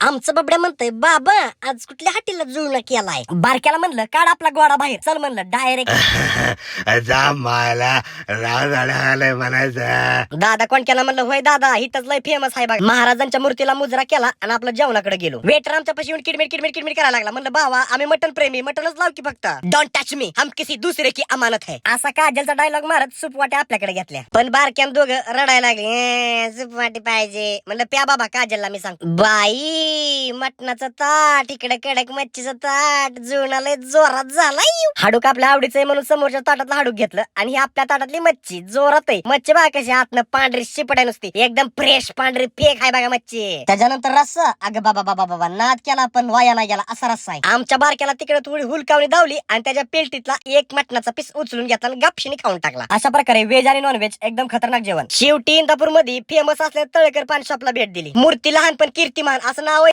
आमचं बबड्या म्हणतोय बाबा आज कुठल्या हाटीला जुळणं केलाय? बारक्याला म्हणलं काढ आपला गोडा बाहेर चल म्हणलं डायरेक्ट. जा मला राव म्हणायचं. दादा कोण केला म्हणलं होय दादा हिथच लय फेमस आहे बघा. महाराजांच्या मूर्तीला मुजरा केला आणि आपलं जेवणाकडे गेलो. वेटर आमच्या पाशी येऊन किडमिट किडमिट किडमिट करायला लागला. म्हणलं बाबा आम्ही मटन प्रेमी मटनच लाव की फक्त. डोंट टच मी हम किसी दुसरे की अमानत है. असा काजलचा डायलॉग मारत सूप वाट्या आपल्याकडे घेतल्या. पण बारक्यान दोघं रडायला लागले सूप वाटी पाहिजे. म्हणलं प्या बाबा काजलला मी सांगतो. बाई Yay! मटणाचं ताट इकडे कडक मच्छीचं ताट जुळणालय जोरात झालाय. हाडूक आपल्या आवडीचं आहे म्हणून समोरच्या ताटातलं हाडूक घेतलं आणि आपल्या ताटातली मच्छी जोरात आहे मच्छी बघा कशी आतनं पांढरी शिपट आहे नुसती. एकदम फ्रेश पांढरी फेक आहे बघा मच्छी. त्याच्यानंतर रस्सा. अगं बाबा बाबा बाबा नाद केला पण वाया नाही गेला असा रस्सा आहे. आमच्या बारक्याला तिकडे थोडी हुलकावणी धावली आणि त्याच्या पेलटीतला एक मटणाचा पीस उचलून घेतला आणि गपशीने खाऊन टाकला. अशा प्रकारे व्हेज आणि नॉनव्हेज एकदम खतरनाक जेवण. शेवटी इंदापूरमध्ये फेमस असलेल्या तळेकर पान शॉपला भेट दिली. मूर्ती लहान पण कीर्तिमान असं नाव आहे.